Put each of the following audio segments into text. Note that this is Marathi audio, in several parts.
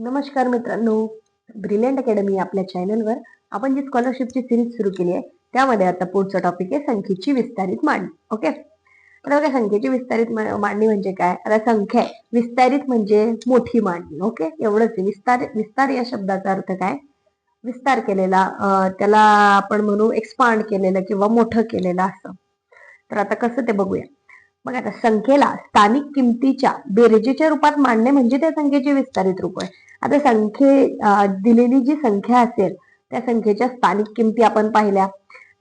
नमस्कार मित्रांनो. ब्रिलियंट अकॅडमी आपल्या चॅनलवर आपण जी स्कॉलरशिपची सिरीज सुरू केली आहे त्यामध्ये आता पुढचा टॉपिक आहे संख्येची विस्तारित मांडणी ओके आता बघा संख्येची विस्तारित मांडणी म्हणजे काय? आता संख्या आहे. विस्तारित म्हणजे मोठी मांडणी. ओके एवढंच आहे. विस्तार विस्तार या शब्दाचा अर्थ काय? विस्तार केलेला त्याला आपण म्हणू एक्सपांड केलेलं किंवा मोठं केलेलं असं. तर आता कसं ते बघूया. मग आता संख्येला स्थानिक किमतीच्या बेरजेच्या रूपात मांडणे म्हणजे त्या संख्येचे विस्तारित रूप आहे आता संख्ये दिलेली जी संख्या असेल त्या संख्येच्या स्थानिक किमती आपण पाहिल्या.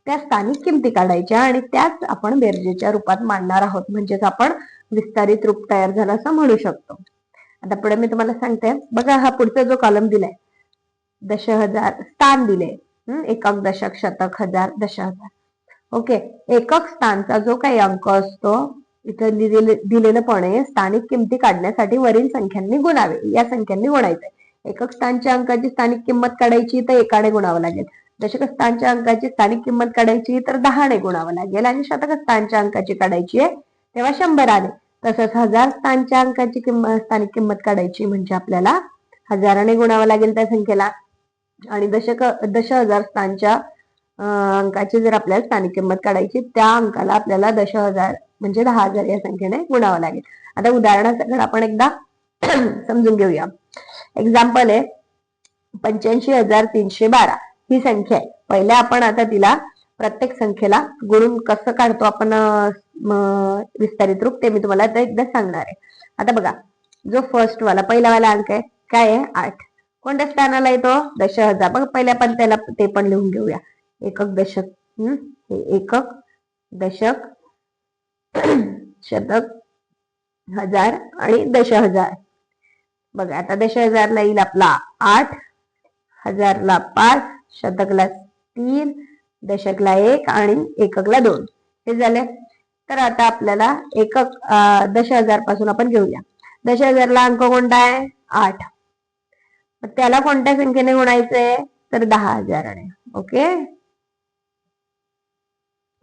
त्या स्थानिक किमती काढायच्या आणि त्याच आपण बेरजेच्या रूपात मांडणार आहोत. म्हणजेच आपण विस्तारित रूप तयार झालं असं म्हणू शकतो. आता पुढे मी तुम्हाला सांगते. बघा हा पुढचा जो कॉलम दिलाय. दश हजार स्थान दिले एकक दशक शतक हजार दश हजार ओके. एकक स्थानचा जो काही अंक असतो इथं दिलेले दिलेलं पण आहे. स्थानिक किमती काढण्यासाठी वरील संख्यांनी गुणावे. या संख्यांनी गुणायचंय एकक स्थानच्या अंकाची स्थानिक किंमत काढायची तर एकाने गुणावं लागेल. दशक स्थानच्या अंकाची स्थानिक किंमत काढायची तर दहाने गुणावं लागेल. आणि शतक स्थानच्या अंकाची काढायची आहे तेव्हा शंभराने. तसंच हजार स्थानच्या अंकाची किंमत स्थानिक किंमत काढायची म्हणजे आपल्याला हजाराने गुणावं लागेल त्या संख्येला. आणि दशक दश हजार स्थानच्या अंकाची जर आपल्याला स्थानिक किंमत काढायची त्या अंकाला आपल्याला दश हजार म्हणजे दहा हजार या संख्येने गुणावं लागेल. आता उदाहरणासकट आपण एकदा समजून घेऊया. एक्झाम्पल आहे पंच्याऐंशी हजार तीनशे बारा ही संख्या आहे. पहिल्या आपण आता तिला प्रत्येक संख्येला गुणून कसं काढतो आपण विस्तारित रूप ते मी तुम्हाला आता एकदा सांगणार आहे. आता बघा जो फर्स्ट वाला पहिला वाला अंक आहे काय आहे? आठ. कोणत्या स्थानाला येतो? दश हजार. बघ पहिल्या पण त्याला ते पण लिहून घेऊया. एकक दशक हे एकक दशक शतक हजार आणि दश हजार. बघा आता दश हजारला येईल आपला आठ हजारला पाच शतकला तीन दशकला एक आणि एककला दोन. हे झाले? तर आता आपल्याला एकक दश हजारपासून आपण घेऊया. दश हजारला अंक कोणता आहे? आठ. त्याला कोणत्या संख्येने गुणायचंय? तर दहा हजाराने. ओके?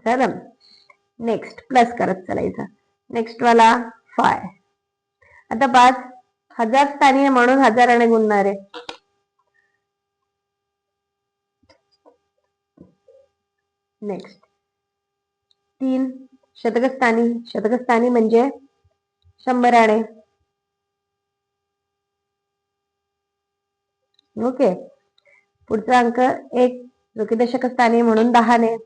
चालेल नेक्स्ट प्लस करत चालायचं. नेक्स्ट वाला फाय आता पाच. हजार स्थानी म्हणून हजाराने गुणणार. आहे नेक्स्ट तीन. शतकस्थानी. शतकस्थानी म्हणजे शंभराने ओके पुढचा अंक एक. जो की दशकस्थानी म्हणून दहाने.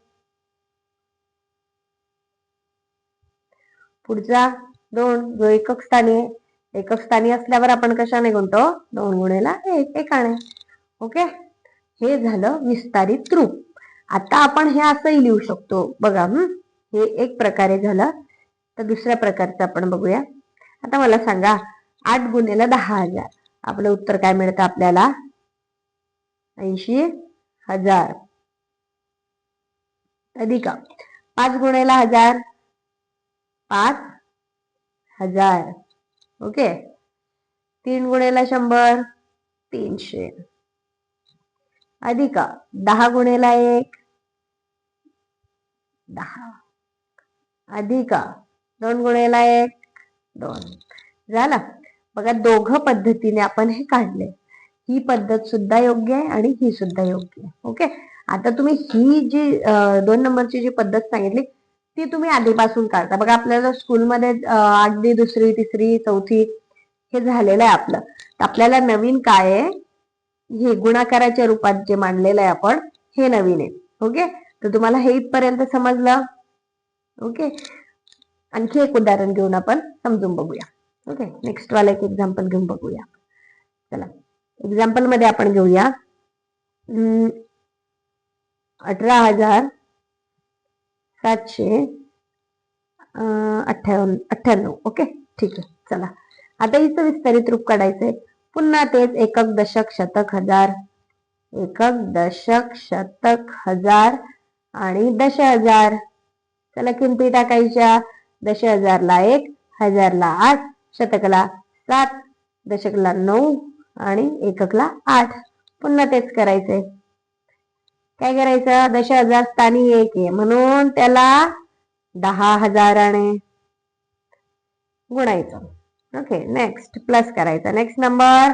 पुढचा दोन जो एकक स्थानी आहे एकक स्थानी असल्यावर आपण कशाने गुणतो? दोन गुणेला एक एकाने. ओके? हे झालं विस्तारित रूप. आता आपण हे असंही लिहू शकतो. बघा हम्म हे एक प्रकारे झालं. तर दुसऱ्या प्रकारचं आपण बघूया. आता मला सांगा आठ गुणेला दहा हजार. आपलं उत्तर काय मिळतं आपल्याला? ऐंशी हजार. अधिक. पाच गुणेला हजार. पाच हजार. ओके? तीन गुणेला शंभर तीनशे. अधिका दहा गुणेला एक दहा. अधिक दोन गुणेला एक दोन. झाला? बघा दोघं पद्धतीने आपण हे काढले. ही पद्धत सुद्धा योग्य आहे आणि ही सुद्धा योग्य आहे. ओके? आता तुम्ही ही जी दोन नंबरची जी पद्धत सांगितली ती तुम्ही आधीपासून काढता बघा आपल्याला स्कूलमध्ये अगदी दुसरी तिसरी चौथी हे झालेलं आहे आपलं. तर आपल्याला नवीन काय आहे? हे गुणाकाराच्या रूपात जे मांडलेलं आहे आपण हे नवीन आहे. ओके? तर तुम्हाला हे इथपर्यंत समजलं? ओके? आणखी एक उदाहरण घेऊन आपण समजून बघूया. ओके? नेक्स्ट वाला एक एक्झाम्पल घेऊन बघूया. चला. एक्झाम्पलमध्ये आपण घेऊया. अठरा हजार सातशे अं, अठ्ठावन्न अठ्ठ्याण्णव. ओके? ठीक आहे. चला. आता हिचं विस्तारित रूप काढायचंय पुन्हा तेच एकक दशक शतक हजार. एकक दशक शतक हजार आणि दश हजार. चला किमती टाकायच्या. दश हजारला एक हजारला आठ शतकला सात दशकला नऊ आणि एककला आठ. पुन्हा तेच करायचंय. काय करायचं? दश हजार स्थानी एक आहे. म्हणून त्याला दहा हजाराने गुणायचं. ओके नेक्स्ट प्लस करायचं. नेक्स्ट नंबर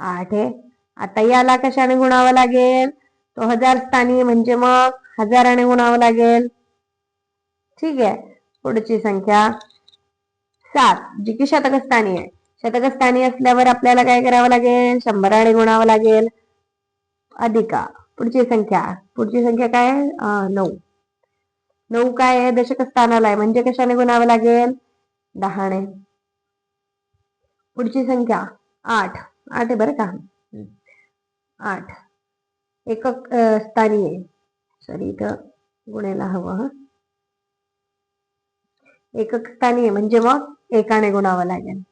आठ आहे. आता याला कशाने गुणावं लागेल? तो हजार स्थानी म्हणजे मग हजाराने गुणावं लागेल. ठीक आहे. पुढची संख्या सात जी की शतकस्थानी आहे. शतकस्थानी असल्यावर आपल्याला काय करावं लागेल? शंभराने गुणावं लागेल. अधिका. पुढची संख्या. पुढची संख्या काय आहे? नऊ. नऊ काय आहे? दशक स्थानाला आहे. म्हणजे कशाने गुणावं लागेल? दहाने. पुढची संख्या. आठ. आठ आहे बरं का? आठ. एकक स्थानी आहे. सॉरी इथं गुणायला हवं हं. एकक स्थानी आहे. म्हणजे मग एकाने गुणावं लागेल.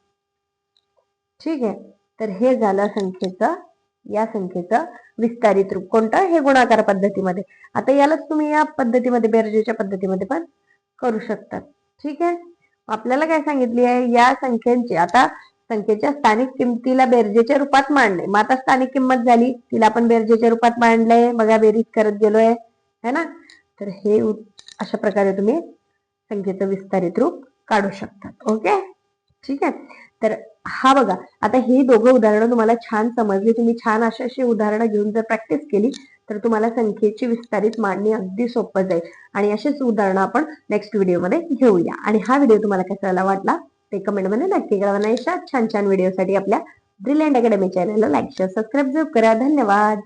ठीक आहे. तर हे झालं संख्येचं या संख्येचं विस्तारित रूप कोणतं? हे गुणाकार पद्धतीमध्ये. आता यालाच तुम्ही या पद्धतीमध्ये बेरजेच्या पद्धतीमध्ये पण करू शकतात ठीक आहे? आपल्याला काय सांगितली आहे? या संख्यांची आता संख्येच्या स्थानिक किमतीला बेरजेच्या रूपात मांडले. मग आता स्थानिक किंमत झाली. तिला आपण बेरजेच्या रूपात मांडलंय. बघा बेरीज करत गेलोय. है ना? तर हे अशा प्रकारे तुम्ही संख्येचं विस्तारित रूप काढू शकतात ओके? ठीक आहे? तर हा बघा आता ही दोघं उदाहरणं तुम्हाला छान समजली. तुम्ही छान अशी अशी उदाहरणं घेऊन जर प्रॅक्टिस केली तर तुम्हाला संख्येची विस्तारित मांडणी अगदी सोपं जाईल. आणि अशीच उदाहरणं आपण नेक्स्ट व्हिडिओमध्ये घेऊया. आणि हा व्हिडिओ तुम्हाला कसा वाटला? ते कमेंटमध्ये नक्की कळवा. छान छान व्हिडिओसाठी आपल्या ब्रिलियंट अकॅडमी चॅनलला लाईक शेअर सबस्क्राईब करा. धन्यवाद!